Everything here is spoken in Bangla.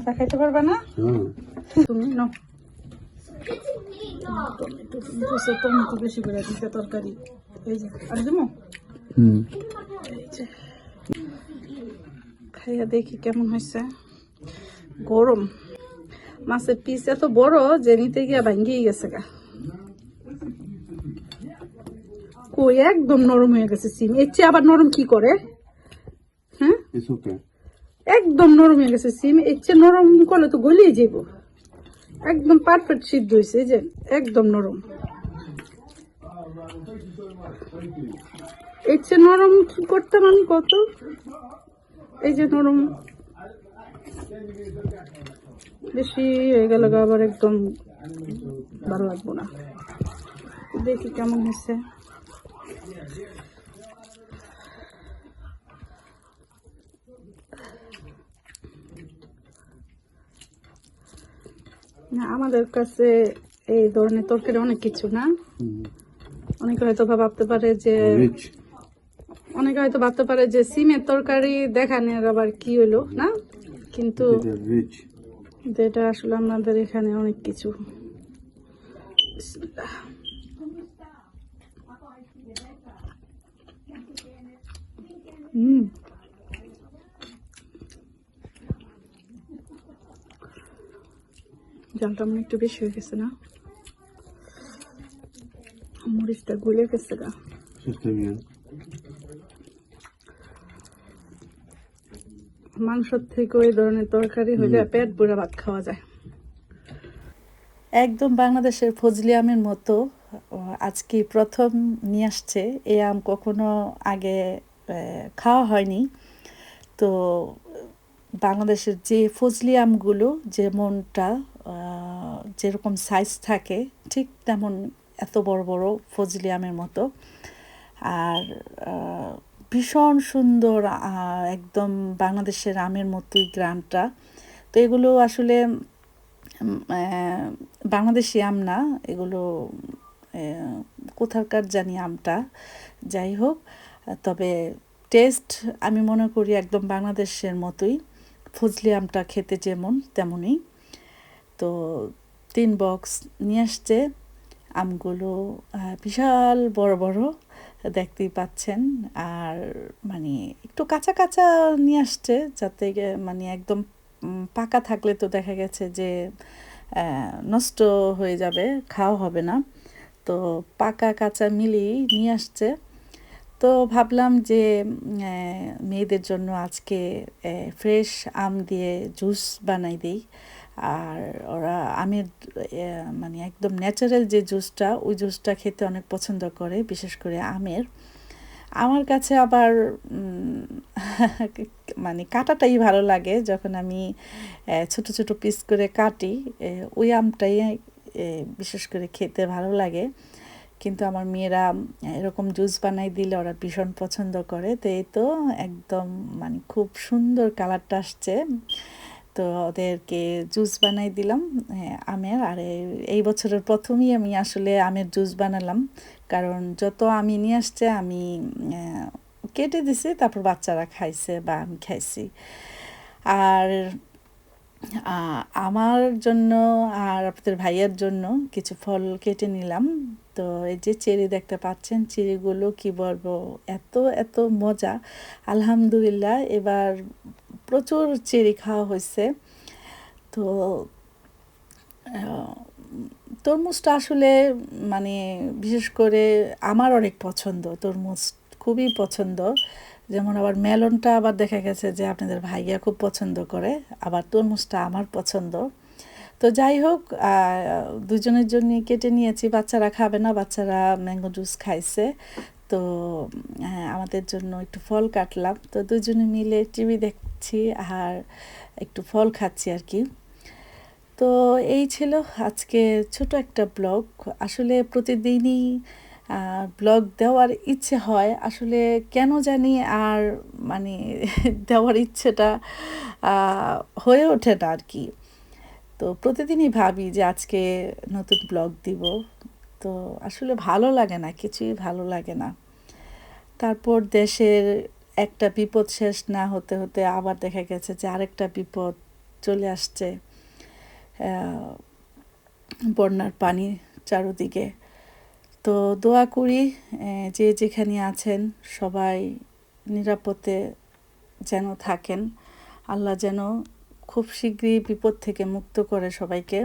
ভর্তা খাইতে পারবে না? তুমি নাও। টমেটো বেশি করে দিতে তরকারি। এই যে আর দেবো হুম। এই যে। খাইয়া দেখি কেমন হয়েছে। গরম। মাছের পিস এত বড় যে নিতে গিয়া ভাঙ্গিয়ে গেছে গা। কই একদম নরম হয়ে গেছে সিম। এর চেয়ে আবার নরম কি করে? হ্যাঁ? একদম নরম হয়ে গেছে সিম। চেয়ে নরম করলে তো গলিয়ে যাব একদম পারফেক্ট সিদ্ধ হয়েছে যে একদম নরম। চেয়ে নরম কি করতাম আমি কত? এই যে নরম। বেশি হয়ে গেল আবার একদম ভালো লাগবো না। দেখি কেমন হয়েছে না আমাদের কাছে এই ধরনের তরকারি অনেক কিছু না। অনেকে হয়তো ভাবতে পারে যে অনেকে হয়তো ভাবতে পারে যে সিমের তরকারি দেখানোর আবার কি হইল না? কিন্তু এটা আসলে আমাদের এখানে অনেক কিছু। হুম। জালটা মনে একটু বেশি হয়ে গেছে না? মরিচটা গলে গেছে গা। মাংসর থেকে ওই ধরনের তরকারি হলে পেট পুরা ভাত খাওয়া যায়। একদম বাংলাদেশের ফজলি আমের মতো আজকে প্রথম নিয়ে আসছে। এই আম কখনো আগে আহ, খাওয়া হয়নি। তো বাংলাদেশের যে ফজলি আমগুলো যেমনটা যেরকম সাইজ থাকে, ঠিক তেমন এত বড় বড় ফজলি আমের মতো। আর ভীষণ সুন্দর একদম বাংলাদেশের আমের মতোই গ্রামটা। তো এগুলো আসলে বাংলাদেশি আম না, এগুলো কোথাকার জানি আমটা। যাই হোক, তবে টেস্ট আমি মনে করি একদম বাংলাদেশের মতোই। ফজলি আমটা খেতে যেমন তেমনই। তো তিন বক্স নিয়ে আসছে। আমগুলো বিশাল বড় বড় দেখতেই পাচ্ছেন। আর মানে একটু কাঁচা কাঁচা নিয়ে আসছে যাতে মানে একদম পাকা থাকলে তো দেখা গেছে যে নষ্ট হয়ে যাবে, খাওয়া হবে না। তো পাকা কাঁচা মিলিয়ে নিয়ে আসছে। তো ভাবলাম যে মেয়েদের জন্য আজকে ফ্রেশ আম দিয়ে জুস বানাই দিই। আর ওরা আমের মানে একদম ন্যাচারাল যে জুসটা ওই জুসটা খেতে অনেক পছন্দ করে, বিশেষ করে আমের। আমার কাছে আবার মানে কাটাটাই ভালো লাগে যখন আমি ছোট ছোট পিস করে কাটি ওই আমটাই বিশেষ করে খেতে ভালো লাগে। কিন্তু আমার মেয়েরা, এরকম জুস বানাই দিলে ওরা ভীষণ পছন্দ করে। তো এই তো একদম মানে খুব সুন্দর কালারটা আসছে। তো ওদেরকে জুস বানাই দিলাম হ্যাঁ, আমের। আর এই- এই বছরের প্রথমেই আমি আসলে আমের জুস বানালাম। কারণ যত আমি নিয়ে আসছে আমি কেটে দিছি তারপর বাচ্চারা খাইছে বা আমি খাইছি। আর আমার জন্য আর আপনাদের ভাইয়ের জন্য কিছু ফল কেটে নিলাম। তো এই যে চেরি দেখতে পাচ্ছেন চেরিগুলো কি বলব এত এত মজা। আলহামদুলিল্লাহ এবার প্রচুর চেরি খাওয়া হয়েছে। তো তরমুজটা আসলে মানে বিশেষ করে আমার অনেক পছন্দ। তরমুজ খুবই পছন্দ। যেমন আবার মেলনটা আবার দেখা গেছে যে আপনাদের ভাইয়া খুব পছন্দ করে, আবার তরমুজটা আমার পছন্দ। তো যাই হোক দুজনের জন্য কেটে নিয়েছি। বাচ্চারা খাবে না, বাচ্চারা ম্যাঙ্গো জুস খাইছে। তো আমাদের জন্য একটু ফল কাটলাম। তো দুজনে মিলে টিভি দেখছি আর একটু ফল খাচ্ছি আর কি। তো এই ছিল আজকে ছোট একটা ব্লগ। আসলে প্রতিদিনই ব্লগ দেওয়ার ইচ্ছে হয়। আসলে কেন জানি আর মানে দেওয়ার ইচ্ছেটা হয়ে ওঠে না আর কি। তো প্রতিদিনই ভাবি যে আজকে নতুন ব্লগ দিব। তো আসলে ভালো লাগে না, কিছুই ভালো লাগে না। তারপর দেশের একটা বিপদ শেষ না হতে হতে আবার দেখা গেছে যে আরেকটা বিপদ চলে আসছে বন্যার পানি চারোদিকে। তো দোয়া করি যে যেখানে আছেন সবাই নিরাপদে যেন থাকেন। আল্লাহ যেন খুব শীঘ্রই বিপদ থেকে মুক্ত করে সবাইকে।